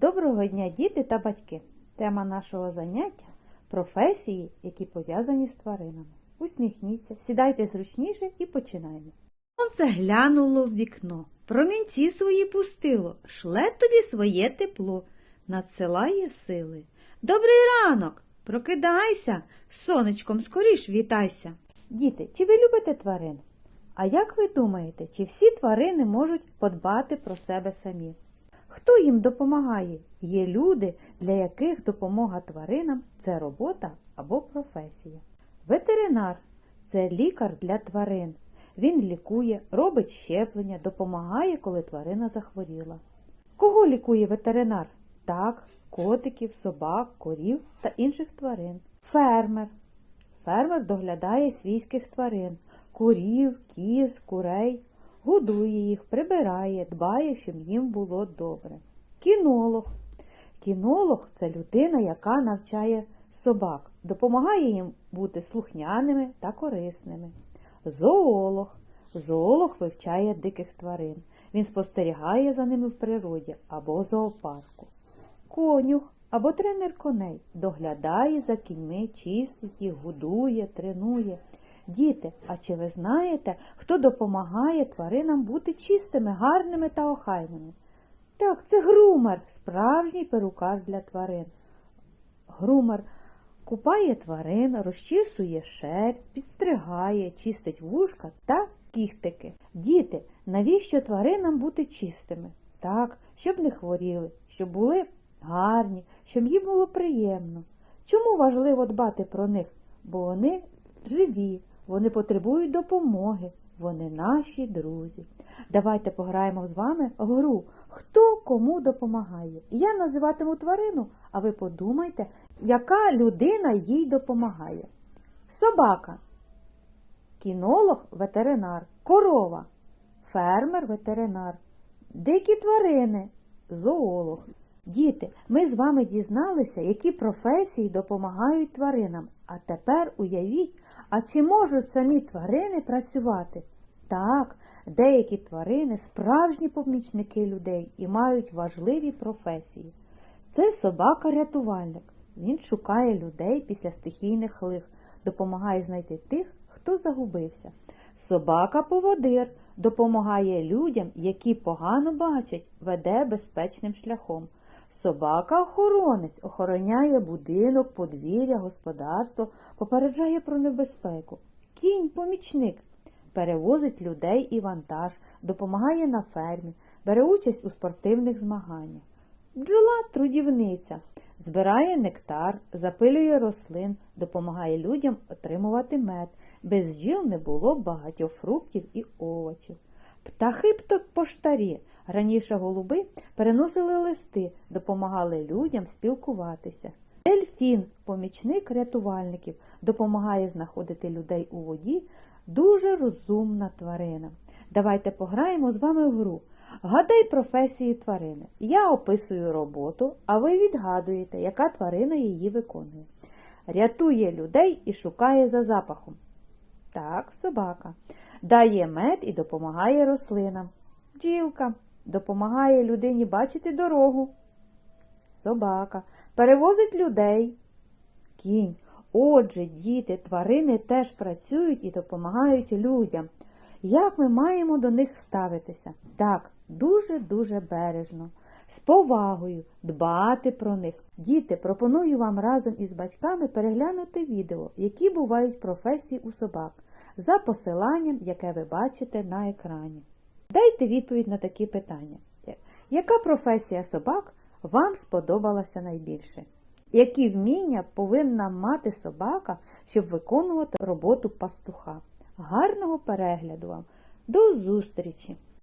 Доброго дня, діти та батьки! Тема нашого заняття професії, які пов'язані з тваринами. Усміхніться, сідайте зручніше і починаємо. Сонце глянуло в вікно, промінці свої пустило, шле тобі своє тепло, надсилає сили. Добрий ранок! Прокидайся, сонечком скоріш вітайся. Діти, чи ви любите тварин? А як ви думаєте, чи всі тварини можуть подбати про себе самі? Хто їм допомагає? Є люди, для яких допомога тваринам це робота або професія. Ветеринар це лікар для тварин. Він лікує, робить щеплення, допомагає, коли тварина захворіла. Кого лікує ветеринар? Так, котиків, собак, корів та інших тварин. Фермер. Фермер доглядає свійських тварин, курів, кіз, курей, годує їх, прибирає, дбає, щоб їм було добре. Кінолог. Кінолог це людина, яка навчає собак, допомагає їм бути слухняними та корисними. Зоолог. Зоолог вивчає диких тварин. Він спостерігає за ними в природі або зоопарку. Конюх або тренер коней доглядає за кіньми, чистить їх, годує, тренує. Діти, а чи ви знаєте, хто допомагає тваринам бути чистими, гарними та охайними? Так, це грумер, справжній перукар для тварин. Грумер купає тварин, розчісує шерсть, підстригає, чистить вушка та кіхтики. Діти, навіщо тваринам бути чистими? Так, щоб не хворіли, щоб були гарні, щоб їм було приємно. Чому важливо дбати про них? Бо вони живі, вони потребують допомоги, вони наші друзі. Давайте пограємо з вами в гру, хто кому допомагає. Я називатиму тварину, а ви подумайте, яка людина їй допомагає. Собака, кінолог ветеринар, корова, фермер ветеринар, дикі тварини, зоолог. Діти, ми з вами дізналися, які професії допомагають тваринам. А тепер уявіть, а чи можуть самі тварини працювати? Так, деякі тварини справжні помічники людей і мають важливі професії. Це собака-рятувальник. Він шукає людей після стихійних лих, допомагає знайти тих, хто загубився. Собака-поводир допомагає людям, які погано бачать, веде безпечним шляхом. Собака-охоронець охороняє будинок, подвір'я, господарство, попереджає про небезпеку. Кінь-помічник перевозить людей і вантаж, допомагає на фермі, бере участь у спортивних змаганнях. Бджола трудівниця, збирає нектар, запилює рослин, допомагає людям отримувати мед. Без бджіл не було багатьох фруктів і овочів. Птахи поштарі. Раніше голуби переносили листи, допомагали людям спілкуватися. Дельфін, помічник рятувальників, допомагає знаходити людей у воді, дуже розумна тварина. Давайте пограємо з вами в гру. Гадай професії тварини. Я описую роботу, а ви відгадуєте, яка тварина її виконує. Рятує людей і шукає за запахом. Так, собака. Дає мед і допомагає рослинам. Бджілка допомагає людині бачити дорогу. Собака перевозить людей. Кінь. Отже, діти, тварини теж працюють і допомагають людям. Як ми маємо до них ставитися? Так, дуже-дуже бережно, з повагою, дбати про них. Діти, пропоную вам разом із батьками переглянути відео, які бувають професії у собак, за посиланням, яке ви бачите на екрані. Дайте відповідь на такі питання. Яка професія собак вам сподобалася найбільше? Які вміння повинна мати собака, щоб виконувати роботу пастуха? Гарного перегляду вам! До зустрічі!